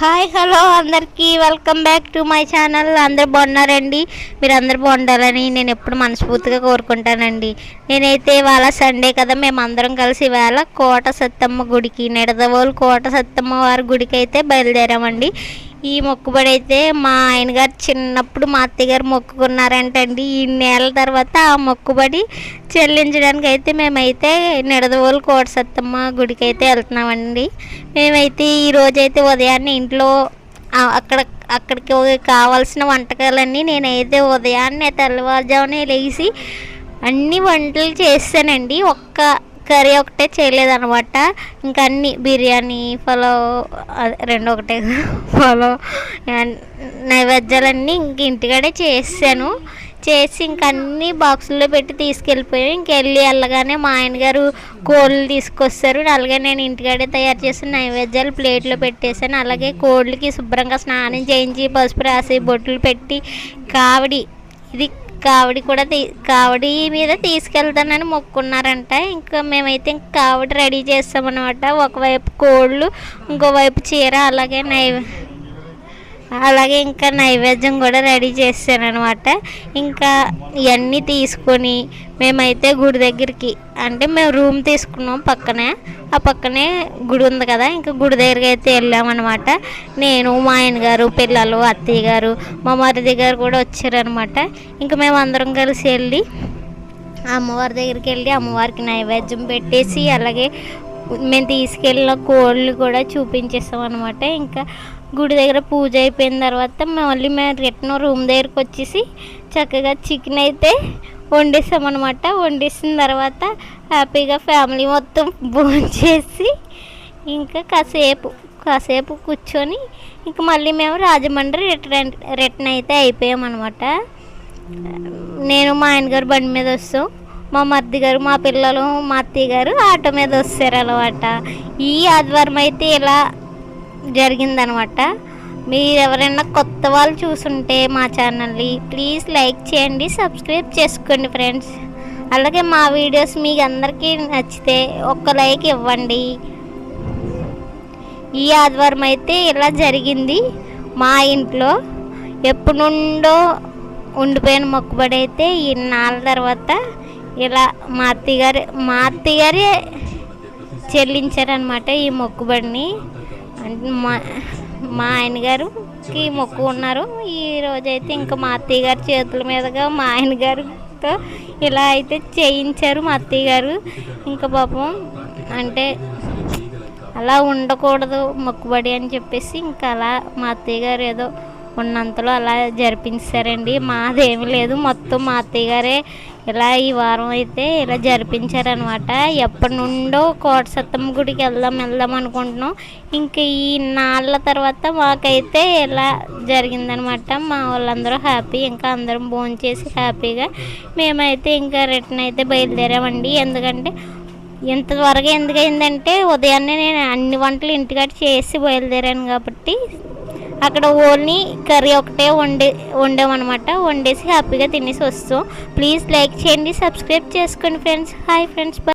Hi hello అందరికీ. Welcome back to my channel అందరు బాగున్నారండి? మీరు అందరు బాగుండాలని నేను ఎప్పుడు మనస్ఫూర్తిగా కోరుకుంటానండి. నేనైతే ఇవాళ సండే కదా మేము అందరం కలిసి ఇవాళ కోట సత్తమ్మ గుడికి నిడదవోలు కోట సత్తమ్మ వారి గుడికి అయితే బయలుదేరామండి. ఈ మొక్కుబడి అయితే మా ఆయన గారు చిన్నప్పుడు మా అత్తయ్య గారు మొక్కుకున్నారంటండి. ఈ నెల తర్వాత ఆ మొక్కుబడి చెల్లించడానికి అయితే మేమైతే నిడదవోలు కోటసత్తమ్మ గుడికి అయితే వెళ్తున్నామండి. మేమైతే ఈరోజైతే ఉదయాన్నే ఇంట్లో అక్కడ అక్కడికి కావాల్సిన వంటకాలన్నీ నేనైతే ఉదయాన్నే తెల్లవారుజామునే లేచి అన్ని వంటలు చేస్తానండి. ఒక్క కర్రీ ఒకటే చేయలేదనమాట ఇంకా అన్ని బిర్యానీ పలావ్ అదే రెండు ఒకటే. ఫలో నైవేద్యాలన్నీ ఇంక ఇంటికాడే చేసాను. చేసి ఇంక అన్ని బాక్సుల్లో పెట్టి తీసుకెళ్ళిపోయాను. ఇంకెళ్ళి వెళ్ళగానే మా ఆయన గారు కోళ్ళు తీసుకొస్తారు. అలాగే నేను ఇంటికాడే తయారు చేసిన నైవేద్యాలు ప్లేట్లో పెట్టేశాను. అలాగే కోళ్ళకి శుభ్రంగా స్నానం చేయించి పసుపు రాసి బొట్లు పెట్టి కావిడి ఇది కావిడి కూడా తీ కావిడి మీద తీసుకెళ్తానని మొక్కున్నారంట. ఇంకా మేమైతే ఇంకా కావిడి రెడీ చేస్తామన్నమాట. ఒకవైపు కోళ్ళు ఇంకోవైపు చీర అలాగే నైవే అలాగే ఇంకా నైవేద్యం కూడా రెడీ చేశానమాట ఇంకా ఇవన్నీ తీసుకొని మేమైతే గుడి దగ్గరికి అంటే మేము రూమ్ తీసుకున్నాం పక్కనే. ఆ పక్కనే గుడి ఉంది కదా ఇంకా గుడి దగ్గరికి అయితే వెళ్ళామన్నమాట నేను మా ఆయన గారు పిల్లలు అత్తయ్య గారు మా మరిది గారు కూడా వచ్చారనమాట. ఇంకా మేము అందరం కలిసి వెళ్ళి అమ్మవారి దగ్గరికి వెళ్ళి అమ్మవారికి నైవేద్యం పెట్టేసి అలాగే మేము తీసుకెళ్ళిన కోళ్ళు కూడా చూపించేస్తాం అనమాట ఇంకా గుడి దగ్గర పూజ అయిపోయిన తర్వాత మళ్ళీ మేము రిటర్న్ రూమ్ దగ్గరకు వచ్చేసి చక్కగా చికెన్ అయితే వండేస్తాం అనమాట వండేసిన తర్వాత హ్యాపీగా ఫ్యామిలీ మొత్తం భోంచేసి ఇంకా కాసేపు కాసేపు కూర్చొని ఇంకా మళ్ళీ మేము రాజమండ్రి రిటర్న్ రిటర్న్ అయితే అయిపోయామన్నమాట. నేను మా ఆయన గారు బండి మీద వస్తాం. మా మర్ది గారు మా పిల్లలు మా అత్తయ్య గారు ఆటో మీద వస్తారు అనమాట ఈ ఆదివారం అయితే ఇలా జరిగిందనమాట. మీరు ఎవరైనా కొత్త వాళ్ళు చూసుంటే మా ఛానల్ని ప్లీజ్ లైక్ చేయండి సబ్స్క్రైబ్ చేసుకోండి ఫ్రెండ్స్. అలాగే మా వీడియోస్ మీకు అందరికీ నచ్చితే ఒక్క లైక్ ఇవ్వండి. ఈ ఆదివారం అయితే ఇలా జరిగింది. మా ఇంట్లో ఎప్పటి నుండో ఉండిపోయిన మొక్కుబడి అయితే ఈ నాలుగు తర్వాత ఇలా మా అత్తగారు మా అత్తగారే చెల్లించారనమాట ఈ మొక్కుబడిని. అంటే మా మా ఆయనగారుకి మొక్కు ఉన్నారు. ఈ రోజైతే ఇంకా మా అత్తయ్య గారి చేతుల మీదుగా మా ఆయన గారితో ఇలా అయితే చేయించారు మా అత్తయ్య గారు. ఇంకా పాపం అంటే అలా ఉండకూడదు మొక్కుబడి అని చెప్పేసి ఇంకా అలా మా అత్తయ్య గారు ఏదో ఉన్నంతలో అలా జరిపించారండి. మాదేమి లేదు. మొత్తం మా అత్తయ్య గారే ఇలా ఈ వారం అయితే ఇలా జరిపించారనమాట ఎప్పటి నుండో కోట సత్తమ్మ గుడికి వెళ్దాం వెళ్దాం అనుకుంటున్నాం. ఇంకా ఈ నాళ్ళ తర్వాత మాకైతే ఇలా జరిగిందనమాట మా వాళ్ళందరూ హ్యాపీ ఇంకా అందరం భోంచేసి హ్యాపీగా మేమైతే ఇంకా రిటర్న్ అయితే బయలుదేరామండి. ఎందుకంటే ఇంత త్వరగా ఎందుకైందంటే ఉదయాన్నే నేను అన్ని వంటలు ఇంటికాడ చేసి బయలుదేరాను కాబట్టి అక్కడ ఓన్లీ కర్రీ ఒకటే వండే వండామన్నమాట. వండేసి హ్యాపీగా తినేసి వస్తాం. ప్లీజ్ లైక్ చేయండి సబ్స్క్రైబ్ చేసుకోండి ఫ్రెండ్స్. Hi friends